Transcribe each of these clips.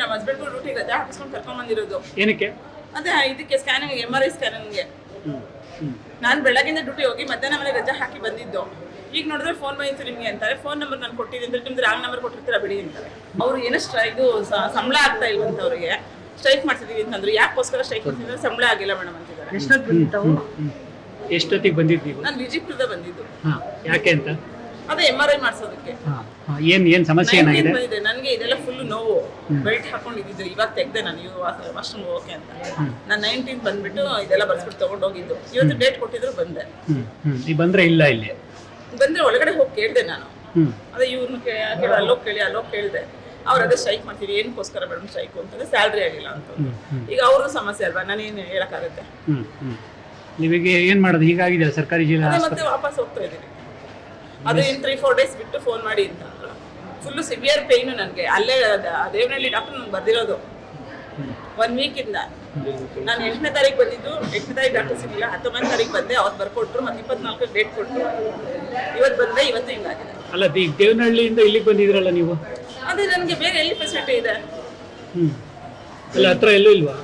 ನಮ್ಮ husband duty ರಜಾ ಹಾಕಿಸ್ಕೊಂಡು ಕರ್ಕೊಂಡ್ ಬಂದಿರೋದು. ಏನಕ್ಕೆ? ಅದೇ ಇದಕ್ಕೆ ಸ್ಕ್ಯಾನಿಂಗ್ ಎಂ ಆರ್ ಐ ಸ್ಕ್ಯಾನಿಂಗ್ಗೆ ನಾನು ಬೆಳಗಿಂದ ಡ್ಯೂಟಿ ಹೋಗಿ ಮಧ್ಯಾಹ್ನ ಮೇಲೆ ರಜಾ ಹಾಕಿ ಬಂದಿದ್ದು. ಈಗ ನೋಡಿದ್ರೆ ಫೋನ್ ಬಂದಿತ್ತು ನಿಮಗೆ ಅಂತಾರೆ ಫೋನ್ ನಂಬರ್ ನಾನು ಕೊಟ್ಟಿದ್ದೀನಿ ಅಂದ್ರೆ ನಿಮ್ದು ರಾಂಗ್ ನಂಬರ್ ಕೊಟ್ಟಿರ್ತೀರಾ ಬಿಡಿ ಅಂತಾರೆ. ಅವ್ರು ಏನೋ ಸ್ಟ್ರೈ ಇದು ಸಂಬಳ ಆಗ್ತಾ ಇಲ್ವಂತ ಅವ್ರಿಗೆ ಸ್ಟ್ರೈಕ್ ಮಾಡ್ತಿದೀವಿ ಅಂತಂದ್ರು ಯಾಕೋಸ್ಕರ ಸ್ಟ್ರೈಕ್ ಮಾಡ್ತಿದ್ರೆ ಸಂಬಳ ಆಗಿಲ್ಲ ಮೇಡಮ್ ಅಂತಿದ್ದಾರೆ. ಎಷ್ಟೊತ್ತಿಗೆ ಬಂದಿದ್ದೀವಿ ನಾನು ವಿಜಯಪುರದ ಬಂದಿದ್ದು. ಯಾಕೆ ಅಂತ? ಅದೇ ಎಂ ಆರ್ ಐ ಮಾಡಿಸೋದಕ್ಕೆ. ಏನ್ ಏನ್ ಸಮಸ್ಯೆ ಏನಾಗಿದೆ? ನನಗೆ ಇದೆಲ್ಲ ಬೆಲ್ಟ್ ಹಾಕೊಂಡಿದ್ದು ಇವಾಗ ತೆಗ್ದೆ ನಾನು. ಇವ್ ವಾಶ್ರೂಮ್ ಓಕೆ ಅಂತ. ನಾನು ನೈನ್ಟೀನ್ ಬಂದ್ಬಿಟ್ಟು ಇದೆಲ್ಲ ಬರ್ಸ್ಬಿಟ್ಟು ತಗೊಂಡೋಗಿದ್ದು. ಇವತ್ತು ಡೇಟ್ ಕೊಟ್ಟಿದ್ರು ಬಂದೆ. ಈ ಬಂದ್ರೆ ಇಲ್ಲ ಇಲ್ಲಿ? ಬಂದ್ರೆ ಒಳಗಡೆ ಹೋಗಿ ಕೇಳಿದೆ ನಾನು. ಅದೇ ಇವ್ರನ್ನ ಕೇಳಿ ಅಲ್ಲೋಗಿ ಕೇಳಿ ಅಲ್ಲೋಗಿ ಕೇಳಿದೆ. ಅವ್ರು ಅದೇ ಸ್ಟ್ರೈಕ್ ಮಾಡ್ತೀವಿ ಏನಕ್ಕೋಸ್ಕರ ಮೇಡಮ್ ಸ್ಟ್ರೈಕ್ ಅಂತಂದ್ರೆ ಸ್ಯಾಲ್ರಿ ಆಗಿಲ್ಲ ಅಂತ ಈಗ ಅವ್ರದ್ದು ಸಮಸ್ಯೆ ಅಲ್ವಾ? ನಾನೇನು ಹೇಳಕ್ಕಾಗತ್ತೆ? ಹ್ಮ್ ಹ್ಮ್. ನೀವೀಗ ಏನ್ ಮಾಡೋದು? ಹೀಗಾಗಿದೆ ಸರ್ಕಾರಿ ಜಿಲ್ಲಾ ಮತ್ತೆ ವಾಪಸ್ ಹೋಗ್ತಾ ಇದ್ದೀನಿ. ಅದು ಇನ್ ತ್ರೀ ಫೋರ್ ಡೇಸ್ ಬಿಟ್ಟು ಫೋನ್ ಮಾಡಿ ಅಂತ ಫುಲ್ಲು ಸಿವಿಯರ್ ಪೇಯ್ನು ನನಗೆ. ಅಲ್ಲೇ ದೇವನಹಳ್ಳಿ ಡಾಕ್ಟರ್ ನಂಗೆ ಬರ್ದಿರೋದು. ಒನ್ ವೀಕಿಂದ ನಾನು ಎಂಟನೇ ತಾರೀಕು ಬಂದಿದ್ದು. ಎಂಟನೇ ತಾರೀಕು ಡಾಕ್ಟರ್ ಸಿಗಲಿಲ್ಲ. ಹತ್ತೊಂಬತ್ತು ತಾರೀಕು ಬಂದೆ. ಅವತ್ತು ಬರ್ಕೊಟ್ರು. ಮತ್ತೆ ಇಪ್ಪತ್ನಾಲ್ಕು ಡೇಟ್ ಕೊಟ್ಟರು ಇವತ್ತು ಬಂದೆ ಇವತ್ತು ಹಿಂಗಾಗಿದೆ ಅಲ್ಲ ಈಗ ದೇವನಹಳ್ಳಿಯಿಂದ ಇಲ್ಲಿಗೆ ಬಂದಿದ್ರಲ್ಲ ನೀವು? ಅದೇ ನನಗೆ ಬೇರೆ ಎಲ್ಲಿ ಫೆಸಿಲಿಟಿ ಇದೆ? ಹ್ಞೂ ಅಲ್ಲ ಹತ್ರ ಎಲ್ಲೂ ಇಲ್ವಾ?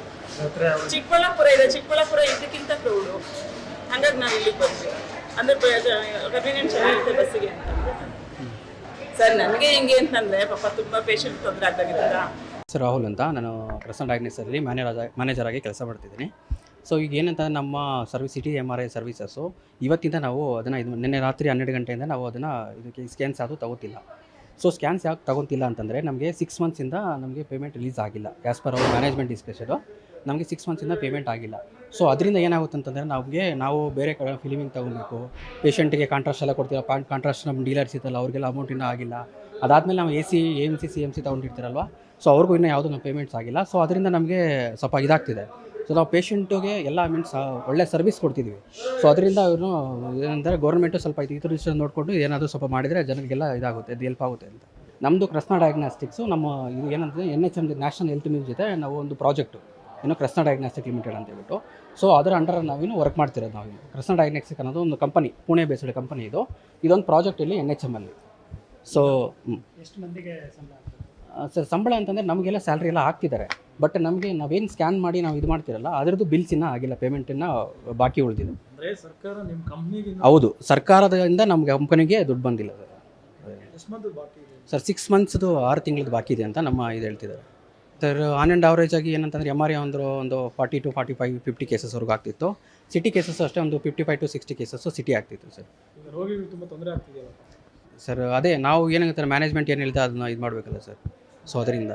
ಚಿಕ್ಕಬಳ್ಳಾಪುರ ಇದೆ. ಚಿಕ್ಕಬಳ್ಳಾಪುರ ಇದಕ್ಕಿಂತ ಪ್ರೌಡು ಹಂಗಾಗಿ ನಾನು ಇಲ್ಲಿಗೆ ಬಂದೆ. ಅಂದ್ರೆ ಕನ್ವೀನಿಯನ್ಸ್ ಚೆನ್ನಾಗಿರುತ್ತೆ ಬಸ್ಸಿಗೆ ಅಂತ. ಸರ್, ನನಗೆ ಹೆಂಗೆ ಅಂತಂದ್ರೆ ಪಾಪ ತುಂಬ ಪೇಷಂಟ್ ತೊಂದರೆ ಸರ್, ರಾಹುಲ್ ಅಂತ ನಾನು ಪ್ರಸನ್ನ ಡಯಾಗ್ನಿಸಲ್ಲಿ ಮ್ಯಾನೇಜರ್ ಮ್ಯಾನೇಜರ್ ಆಗಿ ಕೆಲಸ ಮಾಡ್ತಿದ್ದೀನಿ. ಸೊ ಈಗ ಏನಂತ ನಮ್ಮ service CT M R I services ಇವತ್ತಿಂದ ನಾವು ಅದನ್ನು ಇದು ನಿನ್ನೆ ರಾತ್ರಿ ಹನ್ನೆರಡು ಗಂಟೆಯಿಂದ ನಾವು ಅದನ್ನು ಇದಕ್ಕೆ ಸ್ಕ್ಯಾನ್ಸ್ ಆದರೂ ತಗೋತಿಲ್ಲ. ಸೊ ಸ್ಕ್ಯಾನ್ಸ್ ಯಾಕೆ ತಗೊತಿಲ್ಲ ಅಂತಂದರೆ ನಮಗೆ ಸಿಕ್ಸ್ ಮಂತ್ಸಿಂದ ನಮಗೆ ಪೇಮೆಂಟ್ ರಿಲೀಸ್ ಆಗಿಲ್ಲ. As per our management discussion ನಮಗೆ ಸಿಕ್ಸ್ ಮಂತ್ಸಿಂದ ಪೇಮೆಂಟ್ ಆಗಿಲ್ಲ. ಸೊ ಅದರಿಂದ ಏನಾಗುತ್ತೆ ಅಂತಂದರೆ ನಮಗೆ ನಾವು ಬೇರೆ ಕಡೆ ಫಿಲಿಮಿಂಗ್ ತೊಗೊಬೇಕು. ಪೇಷಂಟಿಗೆ ಕಾಂಟ್ರಾಸ್ಟ್ ಎಲ್ಲ ಕೊಡ್ತೀವಿ. ಕಾಂಟ್ರಾಸ್ಟ್ ನಮ್ಮ ಡೀಲರ್ಸ್ ಇತ್ತಲ್ಲ, ಅವ್ರಿಗೆಲ್ಲ ಅಮೌಂಟ್ ಇನ್ನೂ ಆಗಿಲ್ಲ. ಅದಾದಮೇಲೆ ನಾವು A C M C C M C ತೊಗೊಂಡಿರ್ತೀರಲ್ವ? So ಅವ್ರಿಗೂ ಇನ್ನೂ ಯಾವುದೂ ನಮ್ಮ ಪೇಮೆಂಟ್ಸ್ ಆಗಿಲ್ಲ. ಸೊ ಅದರಿಂದ ನಮಗೆ ಸ್ವಲ್ಪ ಇದಾಗ್ತಿದೆ. ಸೊ ನಾವು ಪೇಷಂಟಿಗೆ ಎಲ್ಲ ಮೀನ್ಸ್ ಒಳ್ಳೆ ಸರ್ವಿಸ್ ಕೊಡ್ತಿದ್ವಿ. ಸೊ ಅದರಿಂದ ಅವರು ಏನಂದರೆ ಗೌರ್ಮೆಂಟು ಸ್ವಲ್ಪ ಇದು ವಿಷಯ ನೋಡಿಕೊಂಡು ಏನಾದರೂ ಸ್ವಲ್ಪ ಮಾಡಿದರೆ ಜನರಿಗೆಲ್ಲ ಇದಾಗುತ್ತೆ ಅದು ಹೆಲ್ಪ್ ಆಗುತ್ತೆ ಅಂತ. ನಮ್ಮದು ಕೃಷ್ಣ ಡಯಾಗ್ನಾಸ್ಟಿಕ್ಸು ನಮ್ಮ ಇದು ಏನಂದರೆ N H M national health muse ಜೊತೆ ನಾವು ಒಂದು ಪ್ರಾಜೆಕ್ಟು ಏನೋ ಕೃಷ್ಣ ಡಯಾಗ್ನಾಸ್ಟಿಕ್ ಲಿಮಿಟೆಡ್ ಅಂತ ಹೇಳ್ಬಿಟ್ಟು. ಸೊ ಅದರ ಅಂಡರ್ ನಾವೇನು ವರ್ಕ್ ಮಾಡ್ತಿರೋದು ನಾವೇನು ಕೃಷ್ಣ ಡಯಾಗ್ನಾಸ್ಟಿಕ್ ಅನ್ನೋದು ಒಂದು ಕಂಪನಿ ಪುಣೆ ಬೇಸ್ಡ್ ಕಂಪನಿ ಇದು. ಇದೊಂದು ಪ್ರಾಜೆಕ್ಟ್ ಇಲ್ಲಿ ಎನ್ ಎಚ್ ಎಂ ಅಲ್ಲಿ. ಸೊ ಎಷ್ಟು ಮಂದಿಗೆ? ಸರ್ ಸಂಬಳ ಅಂತಂದರೆ ನಮಗೆಲ್ಲ ಸ್ಯಾಲ್ರಿ ಎಲ್ಲ ಹಾಕ್ತಿದ್ದಾರೆ. ಬಟ್ ನಮಗೆ ನಾವೇನು ಸ್ಕ್ಯಾನ್ ಮಾಡಿ ನಾವು ಇದು ಮಾಡ್ತಿರಲ್ಲ ಅದರದ್ದು ಬಿಲ್ಸ್ ಇನ್ನೂ ಆಗಿಲ್ಲ ಪೇಮೆಂಟನ್ನು ಬಾಕಿ ಉಳಿದಿದೆ. ಸರ್ಕಾರ ನಿಮ್ಮ ಕಂಪ್ನಿಗೆ ಹೌದು ಸರ್ಕಾರದಿಂದ ನಮಗೆ ಕಂಪನಿಗೆ ದುಡ್ಡು ಬಂದಿಲ್ಲ ಸರ್. ಸರ್ ಸಿಕ್ಸ್ ಮಂತ್ಸ್ದು ಆರು ತಿಂಗಳದ್ದು ಬಾಕಿ ಇದೆ ಅಂತ ನಮ್ಮ ಇದು ಹೇಳ್ತಿದ್ದಾರೆ. ಸರ್ ಆನ್ ಆ್ಯಂಡ್ ಆವ್ರೇಜ್ ಆಗಿ ಏನಂತಂದ್ರೆ ಎಂ ಆರ್ ಐ ಒಂದು ಒಂದು forty to forty five fifty ಕೇಸಸ್ವರೆಗೂ ಆಗ್ತಿತ್ತು. ಸಿಟಿ ಕೇಸಸ್ ಅಷ್ಟೇ ಒಂದು fifty five to sixty cases CT ಆಗ್ತಿತ್ತು ಸರ್. ರೋಗಿಗಳು ತುಂಬಾ ತೊಂದರೆ ಆಗ್ತಿದೆಯಲ್ಲ? ಸರ್ ಅದೇ ನಾವು ಏನಾಗುತ್ತೆ ಮ್ಯಾನೇಜ್ಮೆಂಟ್ ಏನು ಹೇಳ್ತಾ ಅದನ್ನ ಇದು ಮಾಡಬೇಕಲ್ಲ ಸರ್. ಸೊ ಅದರಿಂದ.